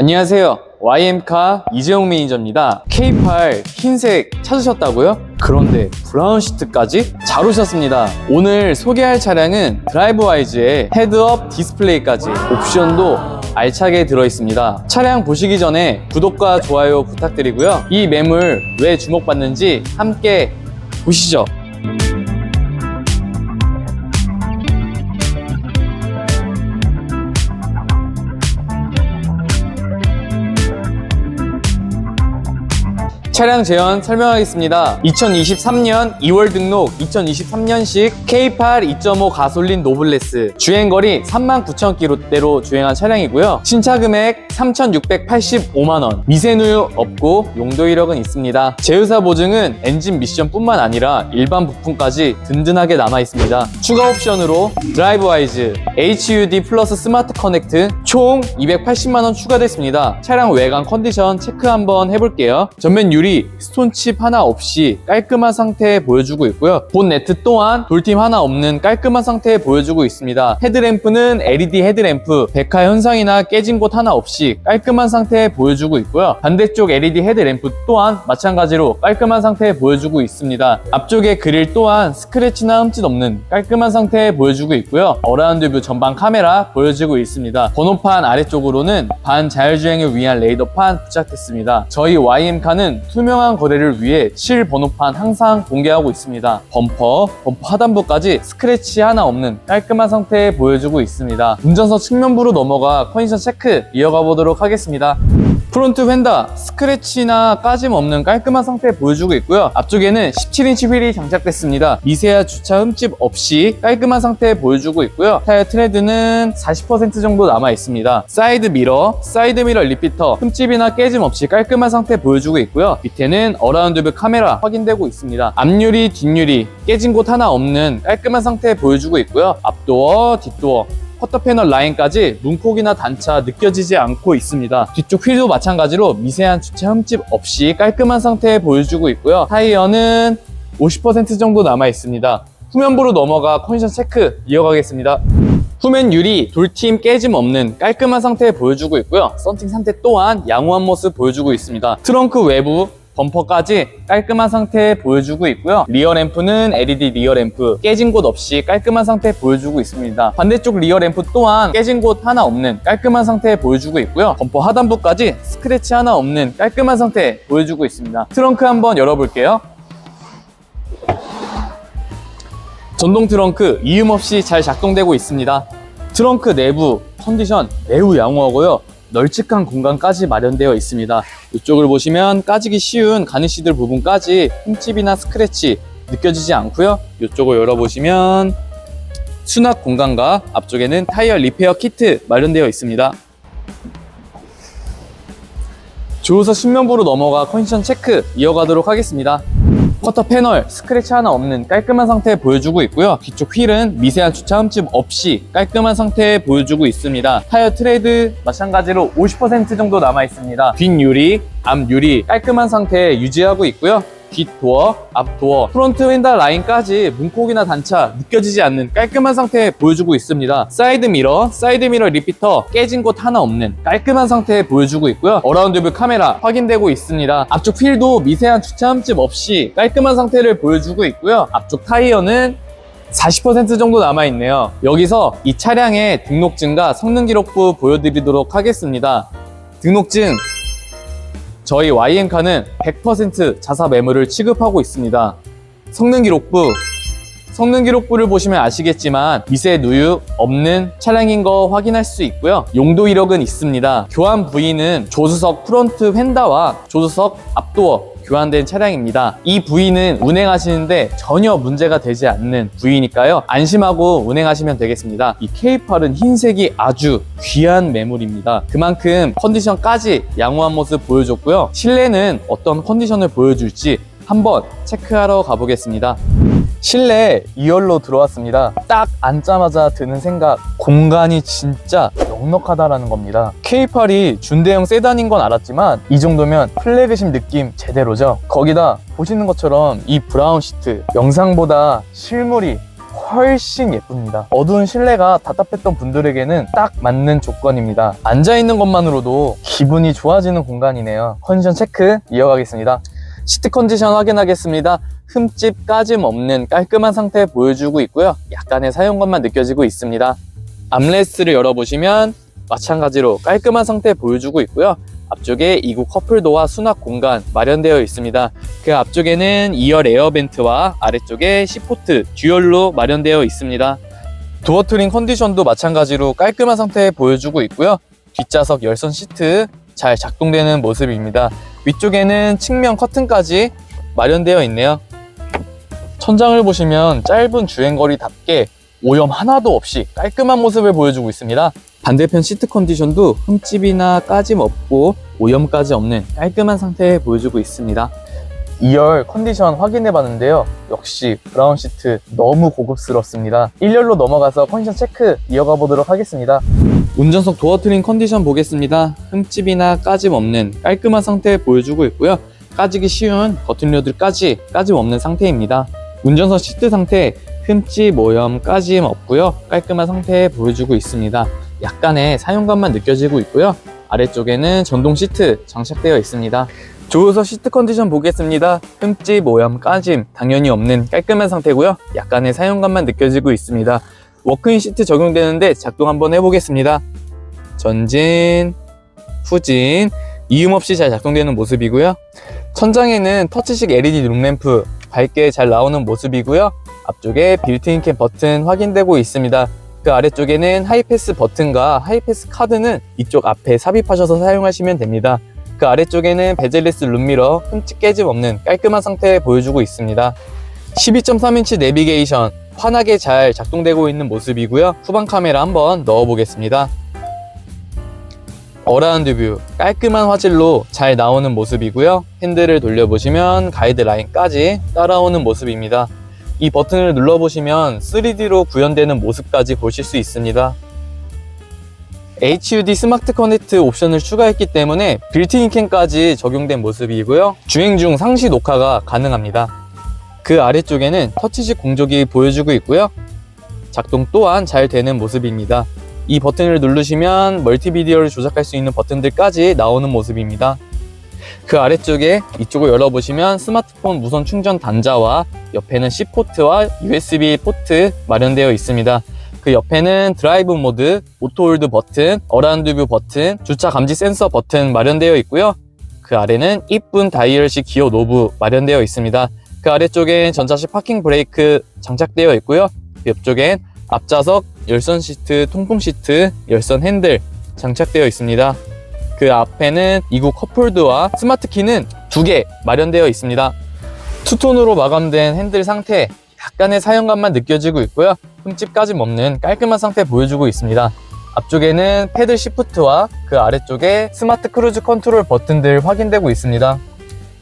안녕하세요. YM카 이재용 매니저입니다. K8 흰색 찾으셨다고요? 그런데 브라운 시트까지? 잘 오셨습니다. 오늘 소개할 차량은 드라이브와이즈의 헤드업 디스플레이까지 옵션도 알차게 들어있습니다. 차량 보시기 전에 구독과 좋아요 부탁드리고요. 이 매물 왜 주목받는지 함께 보시죠. 차량 제연 설명하겠습니다. 2023년 2월 등록 2023년식 K8 2.5 가솔린 노블레스 주행거리 39,000km대로 주행한 차량이고요. 신차 금액 3,685만원 미세누유 없고 용도 이력은 있습니다. 제휴사 보증은 엔진 미션뿐만 아니라 일반 부품까지 든든하게 남아 있습니다. 추가 옵션으로 드라이브 와이즈 HUD 플러스 스마트 커넥트 총 280만원 추가됐습니다. 차량 외관 컨디션 체크 한번 해볼게요. 전면 유리 스톤칩 하나 없이 깔끔한 상태에 보여주고 있고요. 본 네트 또한 돌팀 하나 없는 깔끔한 상태에 보여주고 있습니다. 헤드램프는 LED 헤드램프, 백화 현상이나 깨진 곳 하나 없이 깔끔한 상태에 보여주고 있고요. 반대쪽 LED 헤드램프 또한 마찬가지로 깔끔한 상태에 보여주고 있습니다. 앞쪽의 그릴 또한 스크래치나 흠집 없는 깔끔한 상태에 보여주고 있고요. 어라운드 뷰 전방 카메라 보여지고 있습니다. 번호 판 아래쪽으로는 반자율주행을 위한 레이더판 부착됐습니다. 저희 YM카는 투명한 거래를 위해 실 번호판 항상 공개하고 있습니다. 범퍼, 범퍼 하단부까지 스크래치 하나 없는 깔끔한 상태에 보여주고 있습니다. 운전석 측면부로 넘어가 컨디션 체크 이어가 보도록 하겠습니다. 프론트 휀다 스크래치나 까짐 없는 깔끔한 상태 보여주고 있고요. 앞쪽에는 17인치 휠이 장착됐습니다. 미세한 주차 흠집 없이 깔끔한 상태 보여주고 있고요. 타이어 트레드는 40% 정도 남아 있습니다. 사이드 미러, 사이드 미러 리피터 흠집이나 깨짐 없이 깔끔한 상태 보여주고 있고요. 밑에는 어라운드 뷰 카메라 확인되고 있습니다. 앞유리, 뒷유리 깨진 곳 하나 없는 깔끔한 상태 보여주고 있고요. 앞도어, 뒷도어 커터 패널 라인까지 문콕이나 단차 느껴지지 않고 있습니다. 뒤쪽 휠도 마찬가지로 미세한 주차 흠집 없이 깔끔한 상태에 보여주고 있고요. 타이어는 50% 정도 남아 있습니다. 후면부로 넘어가 컨디션 체크 이어가겠습니다. 후면 유리 돌팀 깨짐 없는 깔끔한 상태에 보여주고 있고요. 썬팅 상태 또한 양호한 모습 보여주고 있습니다. 트렁크 외부 범퍼까지 깔끔한 상태에 보여주고 있고요. 리어 램프는 LED 리어 램프 깨진 곳 없이 깔끔한 상태에 보여주고 있습니다. 반대쪽 리어 램프 또한 깨진 곳 하나 없는 깔끔한 상태에 보여주고 있고요. 범퍼 하단부까지 스크래치 하나 없는 깔끔한 상태에 보여주고 있습니다. 트렁크 한번 열어볼게요. 전동 트렁크 이음 없이 잘 작동되고 있습니다. 트렁크 내부 컨디션 매우 양호하고요. 널찍한 공간까지 마련되어 있습니다. 이쪽을 보시면 까지기 쉬운 가니시들 부분까지 흠집이나 스크래치 느껴지지 않고요. 이쪽을 열어보시면 수납 공간과 앞쪽에는 타이어 리페어 키트 마련되어 있습니다. 조우석 신면부로 넘어가 컨디션 체크 이어가도록 하겠습니다. 커터 패널 스크래치 하나 없는 깔끔한 상태에 보여주고 있고요. 뒤쪽 휠은 미세한 주차 흠집 없이 깔끔한 상태에 보여주고 있습니다. 타이어 트레드 마찬가지로 50% 정도 남아 있습니다. 뒷 유리, 앞 유리 깔끔한 상태에 유지하고 있고요. 뒷도어, 앞도어, 프론트 휀다 라인까지 문콕이나 단차 느껴지지 않는 깔끔한 상태에 보여주고 있습니다. 사이드 미러, 사이드 미러 리피터 깨진 곳 하나 없는 깔끔한 상태에 보여주고 있고요. 어라운드 뷰 카메라 확인되고 있습니다. 앞쪽 휠도 미세한 주차 흠집 없이 깔끔한 상태를 보여주고 있고요. 앞쪽 타이어는 40% 정도 남아있네요. 여기서 이 차량의 등록증과 성능 기록부 보여드리도록 하겠습니다. 등록증 저희 YM카는 100% 자사 매물을 취급하고 있습니다. 성능 기록부 성능 기록부를 보시면 아시겠지만 미세 누유 없는 차량인 거 확인할 수 있고요. 용도 이력은 있습니다. 교환 부위는 조수석 프론트 휀다와 조수석 앞도어 교환된 차량입니다. 이 부위는 운행하시는데 전혀 문제가 되지 않는 부위니까요. 안심하고 운행하시면 되겠습니다. 이 K8은 흰색이 아주 귀한 매물입니다. 그만큼 컨디션까지 양호한 모습 보여줬고요. 실내는 어떤 컨디션을 보여줄지 한번 체크하러 가보겠습니다. 실내 2열로 들어왔습니다. 딱 앉자마자 드는 생각, 공간이 진짜 넉넉하다라는 겁니다. K8이 준대형 세단인 건 알았지만 이 정도면 플래그십 느낌 제대로죠. 거기다 보시는 것처럼 이 브라운 시트 영상보다 실물이 훨씬 예쁩니다. 어두운 실내가 답답했던 분들에게는 딱 맞는 조건입니다. 앉아있는 것만으로도 기분이 좋아지는 공간이네요. 컨디션 체크 이어가겠습니다. 시트 컨디션 확인하겠습니다. 흠집 까짐 없는 깔끔한 상태 보여주고 있고요. 약간의 사용감만 느껴지고 있습니다. 암레스트를 열어보시면 마찬가지로 깔끔한 상태 보여주고 있고요. 앞쪽에 이국 커플도와 수납 공간 마련되어 있습니다. 그 앞쪽에는 2열 에어벤트와 아래쪽에 C포트 듀얼로 마련되어 있습니다. 도어 트림 컨디션도 마찬가지로 깔끔한 상태 보여주고 있고요. 뒷좌석 열선 시트 잘 작동되는 모습입니다. 위쪽에는 측면 커튼까지 마련되어 있네요. 천장을 보시면 짧은 주행거리답게 오염 하나도 없이 깔끔한 모습을 보여주고 있습니다. 반대편 시트 컨디션도 흠집이나 까짐 없고 오염까지 없는 깔끔한 상태 보여주고 있습니다. 2열 컨디션 확인해 봤는데요. 역시 브라운 시트 너무 고급스럽습니다. 1열로 넘어가서 컨디션 체크 이어가 보도록 하겠습니다. 운전석 도어 트림 컨디션 보겠습니다. 흠집이나 까짐 없는 깔끔한 상태 보여주고 있고요. 까지기 쉬운 버튼료들까지 까짐 없는 상태입니다. 운전석 시트 상태 흠집 오염 까짐 없고요. 깔끔한 상태 보여주고 있습니다. 약간의 사용감만 느껴지고 있고요. 아래쪽에는 전동 시트 장착되어 있습니다. 조수석 시트 컨디션 보겠습니다. 흠집, 오염, 까짐 당연히 없는 깔끔한 상태고요. 약간의 사용감만 느껴지고 있습니다. 워크인 시트 적용되는데 작동 한번 해보겠습니다. 전진, 후진, 이음 없이 잘 작동되는 모습이고요. 천장에는 터치식 LED 룸램프 밝게 잘 나오는 모습이고요. 앞쪽에 빌트인 캠 버튼 확인되고 있습니다. 그 아래쪽에는 하이패스 버튼과 하이패스 카드는 이쪽 앞에 삽입하셔서 사용하시면 됩니다. 그 아래쪽에는 베젤리스 룸미러 흠집 깨짐 없는 깔끔한 상태 보여주고 있습니다. 12.3인치 내비게이션 환하게 잘 작동되고 있는 모습이고요. 후방 카메라 한번 넣어 보겠습니다. 어라운드 뷰 깔끔한 화질로 잘 나오는 모습이고요. 핸들을 돌려보시면 가이드라인까지 따라오는 모습입니다. 이 버튼을 눌러보시면 3D로 구현되는 모습까지 보실 수 있습니다. HUD 스마트 커넥트 옵션을 추가했기 때문에 빌트인 캠까지 적용된 모습이고요. 주행 중 상시 녹화가 가능합니다. 그 아래쪽에는 터치식 공조기 보여주고 있고요. 작동 또한 잘 되는 모습입니다. 이 버튼을 누르시면 멀티비디오를 조작할 수 있는 버튼들까지 나오는 모습입니다. 그 아래쪽에 이쪽을 열어보시면 스마트폰 무선 충전 단자와 옆에는 C포트와 USB 포트 마련되어 있습니다. 그 옆에는 드라이브 모드, 오토홀드 버튼, 어라운드 뷰 버튼, 주차 감지 센서 버튼 마련되어 있고요. 그 아래는 이쁜 다이얼식 기어 노브 마련되어 있습니다. 그 아래쪽엔 전자식 파킹 브레이크 장착되어 있고요. 그 옆쪽엔 앞좌석, 열선 시트, 통풍 시트, 열선 핸들 장착되어 있습니다. 그 앞에는 이구 컵홀드와 스마트 키는 두 개 마련되어 있습니다. 투톤으로 마감된 핸들 상태 약간의 사용감만 느껴지고 있고요. 흠집까지 없는 깔끔한 상태 보여주고 있습니다. 앞쪽에는 패들 시프트와 그 아래쪽에 스마트 크루즈 컨트롤 버튼들 확인되고 있습니다.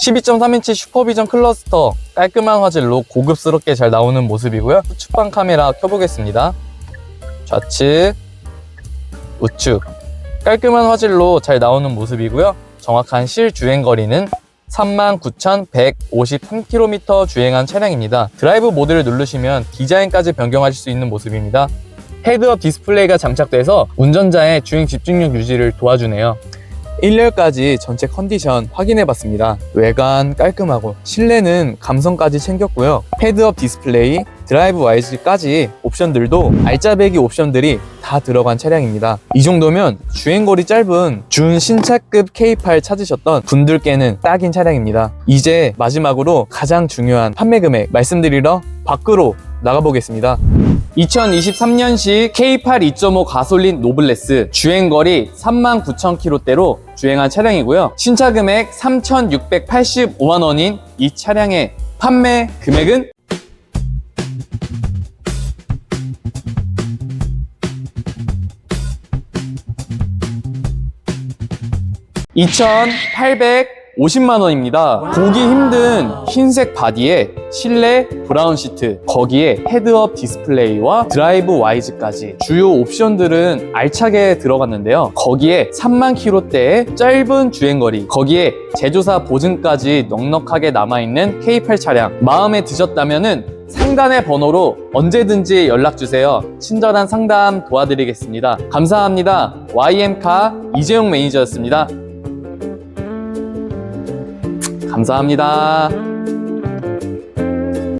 12.3인치 슈퍼비전 클러스터 깔끔한 화질로 고급스럽게 잘 나오는 모습이고요. 후측방 카메라 켜보겠습니다. 좌측, 우측 깔끔한 화질로 잘 나오는 모습이고요. 정확한 실주행 거리는 39,153km 주행한 차량입니다. 드라이브 모드를 누르시면 디자인까지 변경하실 수 있는 모습입니다. 헤드업 디스플레이가 장착돼서 운전자의 주행 집중력 유지를 도와주네요. 1열까지 전체 컨디션 확인해 봤습니다. 외관 깔끔하고 실내는 감성까지 챙겼고요. 헤드업 디스플레이, 드라이브 와이즈까지 옵션들도 알짜배기 옵션들이 다 들어간 차량입니다. 이 정도면 주행거리 짧은 준 신차급 K8 찾으셨던 분들께는 딱인 차량입니다. 이제 마지막으로 가장 중요한 판매 금액 말씀드리러 밖으로 나가보겠습니다. 2023년식 K8 2.5 가솔린 노블레스 주행거리 39,000km대로 주행한 차량이고요. 신차 금액 3,685만 원인 이 차량의 판매 금액은 2,850만 원입니다. 보기 힘든 흰색 바디에 실내 브라운 시트, 거기에 헤드업 디스플레이와 드라이브 와이즈까지 주요 옵션들은 알차게 들어갔는데요. 거기에 3만 킬로대의 짧은 주행거리, 거기에 제조사 보증까지 넉넉하게 남아있는 K8 차량 마음에 드셨다면은 상단의 번호로 언제든지 연락주세요. 친절한 상담 도와드리겠습니다. 감사합니다. YM카 이재용 매니저였습니다. 감사합니다.